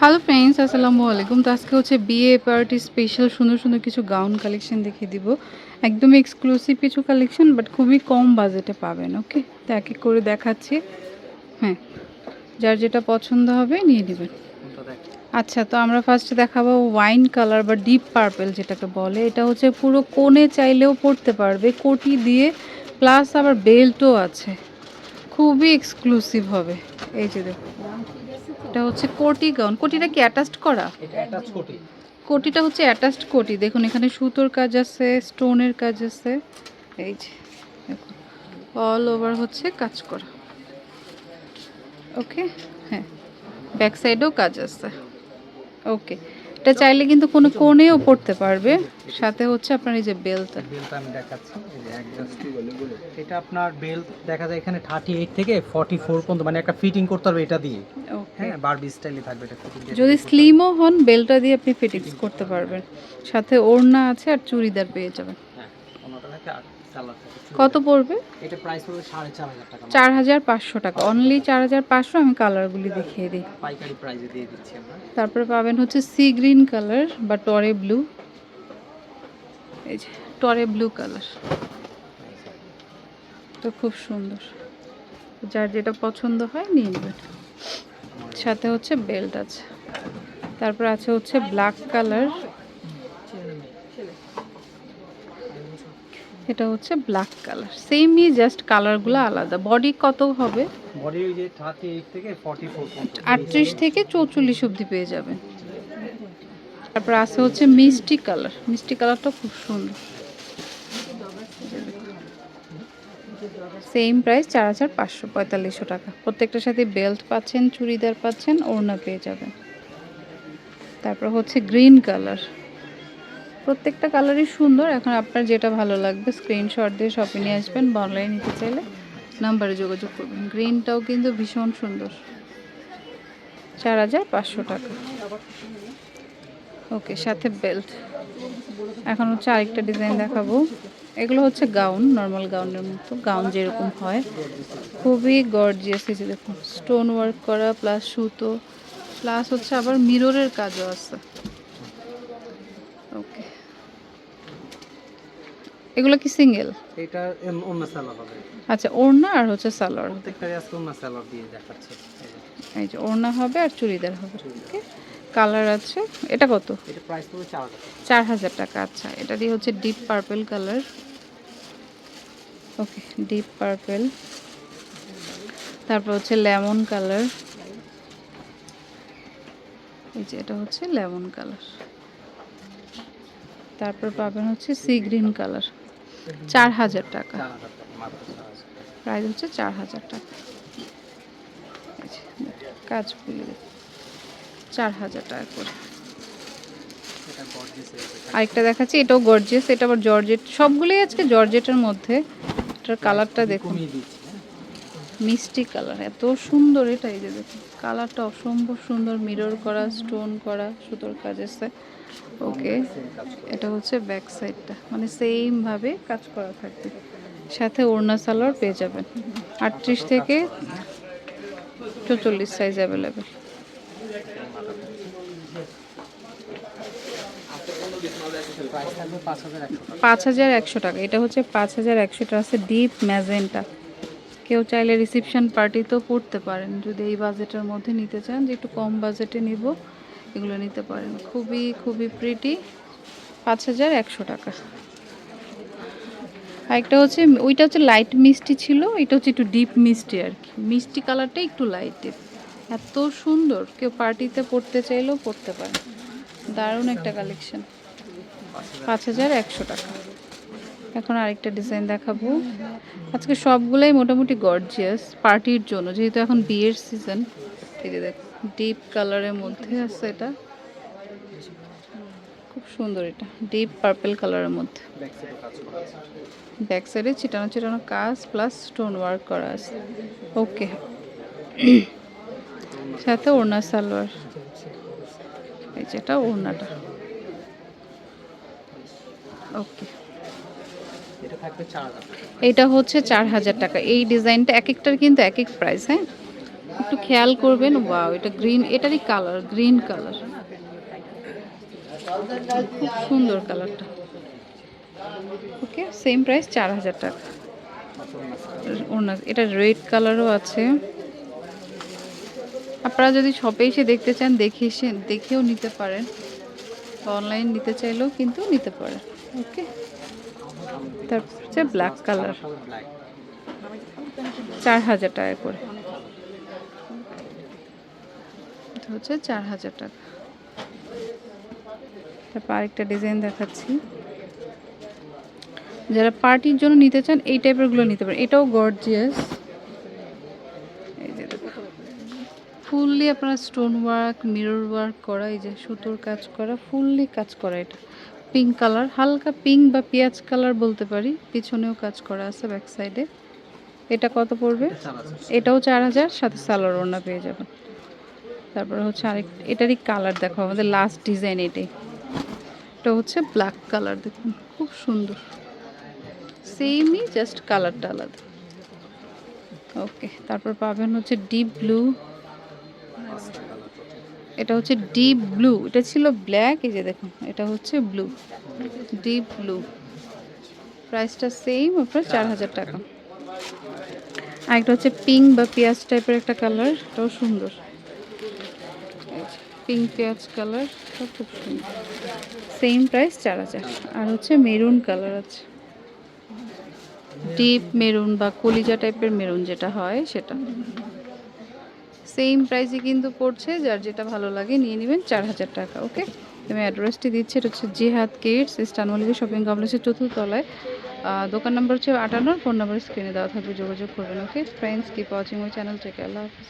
Hello friends আসসালামু আলাইকুম তো আজকে হচ্ছে বিয়ে পার্টি স্পেশাল সুন্দর সুন্দর কিছু গাউন কালেকশন দেখিয়ে দিব। একদম এক্সক্লুসিভ কিছু কালেকশন বাট খুবই কম বাজেটে পাবেন ওকে তো এক এক করে দেখাচ্ছি। হ্যাঁ যার যেটা পছন্দ হবে নিয়ে নেবেন। আচ্ছা তো আমরা ফার্স্টে দেখাবো ওয়াইন কালার বা ডিপ পার্পেল যেটাকে বলে। এটা হচ্ছে পুরো কোণে চাইলেও পড়তে পারবে, কোটি দিয়ে প্লাস আবার বেল্টও আছে। খুবই এক্সক্লুসিভ হবে। এই যে দেখো এটা হচ্ছে কোটি গাউন কোটিটা কি অ্যাটাচড করা? কোটিটা হচ্ছে অ্যাটাচড কোটি। দেখুন এখানে সুতোর কাজ আছে স্টোনের কাজ আছে। এই যে দেখুন অল ওভার হচ্ছে কাজ করা। ওকে হ্যাঁ ব্যাক সাইডেও কাজ আছে। ওকে এটা চাইলে কিন্তু কোনো কোণেও পড়তে পারবে। সাথে হচ্ছে আপনার এই যে বেলটা বেল্ট আমি দেখাচ্ছি। এই যে adjust। এটা আপনার বেল্ট দেখা যায় এখানে থার্টি এইট থেকে ফর্টি ফোর পর্যন্ত মানে একটা ফিটিং করতে হবে এটা দিয়ে। হ্যাঁ বারবি স্টাইলে থাকবে এটা যদি স্লিমও হন বেলটা দিয়ে আপনি ফিটিংস করতে পারবেন। সাথে ওড়না আছে আর চুড়িদার পেয়ে যাবেন। হ্যাঁ আর থাকে কত পড়বে? এটা প্রাইস পড়বে সাড়ে চার হাজার টাকা চার হাজার পাঁচশো টাকা। অনলি চার হাজার পাঁচশো আমি কালারগুলি দেখিয়ে দিই। পাইকারি প্রাইসে দিয়ে দিচ্ছি আমরা। তারপরে পাবেন হচ্ছে সি গ্রিন কালার বা টরে ব্লু এই যে টরে ব্লু কালার তো খুব সুন্দর। যার যেটা পছন্দ হয় নিয়ে নেবেন। সাথে হচ্ছে বেল্ট আছে। তারপর আছে হচ্ছে ব্ল্যাক কালার এটা হচ্ছে ব্ল্যাক কালার সেমই জাস্ট কালারগুলো আলাদা। বডি কত হবে? বডি ওই যে থার্টি এইট থেকে ফর্টি ফোর পর্যন্ত। আটত্রিশ থেকে চৌচল্লিশ অবধি পেয়ে যাবেন তারপর আছে হচ্ছে মিষ্টি কালার মিষ্টি কালারটা খুব সুন্দর। সেম প্রাইস চার হাজার পাঁচশো পঁয়তাল্লিশশো টাকা। প্রত্যেকটার সাথে বেল্ট পাচ্ছেন চুড়িদার পাচ্ছেন ওড়না পেয়ে যাবেন। তারপর হচ্ছে গ্রিন কালার প্রত্যেকটা কালারই সুন্দর। এখন আপনার যেটা ভালো লাগবে স্ক্রিনশট দিয়ে শপে নিয়ে আসবেন অনলাইন নিতে চাইলে নাম্বারে যোগাযোগ করবেন। গ্রিনটাও কিন্তু ভীষণ সুন্দর। চার হাজার পাঁচশো টাকা। ওকে সাথে বেল্ট এখন হচ্ছে আরেকটা ডিজাইন দেখাবো। এগুলো হচ্ছে গাউন নর্মাল গাউনের মতো। গাউন যেরকম হয়। খুবই গর্জিয়াস যে দেখুন স্টোন ওয়ার্ক করা প্লাস সুতো প্লাস হচ্ছে আবার মিররের কাজও আছে। ওকে এগুলো কি সিঙ্গেল? এটা অন্য সালোয়ার হবে। আচ্ছা ওড়না আর হচ্ছে সালোয়ার। প্রত্যেকটা আজকে অন্য সালোয়ার দিয়ে দেখাচ্ছে। এই যে। ওড়না হবে আর চুড়িদার হবে। ওকে কালার আছে। এটা কত? এটা প্রাইস পড়বে চার হাজার টাকা। চার হাজার টাকা আচ্ছা। এটা দিয়ে হচ্ছে deep purple colour okay deep purple তারপর হচ্ছে লেমন কালার এই যে এটা হচ্ছে লেমন কালার তারপর পাবেন হচ্ছে সি গ্রিন কালার চার হাজার টাকা। প্রাইস হচ্ছে চার হাজার টাকা। এই কাজ খুলে চার হাজার টাকা করে। আরেকটা দেখাচ্ছি এটাও গর্জিয়াস এটা আবার জর্জেট সবগুলোই আজকে জর্জেটের মধ্যে। এটার কালারটা দেখুন। মিষ্টি কালার, এত সুন্দর এটা এই যে দেখুন। কালারটা অসম্ভব সুন্দর মিরর করা স্টোন করা, সুতোর কাজ আছে। ওকে এটা হচ্ছে ব্যাক সাইডটা মানে সেম ভাবে কাজ করা থাকবে। সাথে ওড়না সালোয়ার পেয়ে যাবেন। আটত্রিশ থেকে চৌচল্লিশ সাইজ অ্যাভেলেবেল পাঁচ হাজার একশো টাকা। এটা হচ্ছে পাঁচ হাজার একশো টাকা। আছে ডিপ ম্যাজেন্টা কেউ চাইলে রিসেপশন পার্টিতেও পড়তে পারেন। যদি এই বাজেটের মধ্যে নিতে চান যে একটু কম বাজেটে নিব, এগুলো নিতে পারেন। খুবই খুবই প্রিটি পাঁচ হাজার একশো টাকা। আরেকটা হচ্ছে, ওইটা হচ্ছে লাইট মিষ্টি ছিল, এটা হচ্ছে একটু ডিপ মিষ্টি আর কি। মিষ্টি কালারটা একটু লাইট লাইটের এত সুন্দর। কেউ পার্টিতে পড়তে চাইলেও পড়তে পারে দারুণ একটা কালেকশন পাঁচ হাজার একশো টাকা। এখন আরেকটা ডিজাইন দেখাবো। আজকে সবগুলাই মোটামুটি গর্জিয়াস পার্টির জন্য, যেহেতু এখন বিয়ের সিজন এই যে দেখ ডিপ কালারের মধ্যে আছে এটা। খুব সুন্দর এটা ডিপ পার্পল কালারের মধ্যে। আছে ব্যাক সাইডে ছিটানো ছিটানো কাজ প্লাস স্টোন ওয়ার্ক করা আছে। ওকে সাথে ওড়না সালোয়ার। এই যেটা ওড়নাটা। ওকে এটা হচ্ছে চার হাজার টাকা। এই ডিজাইনটা এক একটার কিন্তু এক এক প্রাইস হ্যাঁ? একটু খেয়াল করবেন ওয়াও এটা গ্রিন এটারই কালার গ্রিন কালার খুব সুন্দর কালারটা ওকে সেম প্রাইস চার হাজার টাকা। এটা রেড কালারও আছে। আপনারা যদি শপে এসে দেখতে চান, দেখে এসে, দেখেও নিতে পারেন। অনলাইন নিতে চাইলেও কিন্তু নিতে পারেন। ওকে তারপর হচ্ছে ব্ল্যাক কালার চার হাজার টাকা করে। হচ্ছে চার হাজার টাকা। তারপর আরেকটা ডিজাইন দেখাচ্ছি। যারা পার্টির জন্য নিতে চান, এই টাইপেরগুলো নিতে পারেন। এটাও গর্জিয়াস এই যে ফুললি আপনার স্টোন ওয়ার্ক মিরর ওয়ার্ক করা, এই যে সুতোর কাজ করা ফুললি কাজ করা এটা। পিঙ্ক কালার হালকা পিঙ্ক বা পেঁয়াজ কালার বলতে পারি। পিছনেও কাজ করা আছে ব্যাক সাইডে এটা কত পড়বে? এটাও চার হাজার সাথে সালোয়ার ওড়না পেয়ে যাবেন। তারপরে হচ্ছে আরেক এটারই কালার দেখো আমাদের লাস্ট ডিজাইন এটাই এটা হচ্ছে ব্ল্যাক কালার দেখুন খুব সুন্দর। সেমই জাস্ট কালারটা আলাদা। ওকে তারপর পাবেন হচ্ছে ডিপ ব্লু এটা হচ্ছে ডিপ ব্লু এটা ছিল ব্ল্যাক এই যে দেখুন এটা হচ্ছে ব্লু ডিপ ব্লু প্রাইসটা সেম আপনার চার হাজার টাকা। আরেকটা হচ্ছে পিঙ্ক বা পেঁয়াজ টাইপের একটা কালার এটাও সুন্দর। পিঙ্ক পেঁয়াজ কালার খুব সুন্দর। সেম প্রাইস চার হাজার। আর হচ্ছে মেরুন কালার আছে। ডিপ মেরুন বা কলিজা টাইপের মেরুন যেটা হয় সেটা। সেম প্রাইসে কিন্তু পড়ছে, যার যেটা ভালো লাগে নিয়ে নেবেন চার হাজার টাকা ওকে আমি অ্যাড্রেসটি দিচ্ছি, এটা হচ্ছে জিহাদ কিডস ইস্টানমলিকে শপিং কমপ্লেক্সের চতুর্থতলায়। দোকান নাম্বার হচ্ছে আটান্ন ফোন নাম্বার স্ক্রিনে দেওয়া থাকবে, যোগাযোগ করবেন ওকে ফ্রেন্ডস কিপ ওয়াচিং ওই চ্যানেল থেকে আল্লাহ হাফিজ।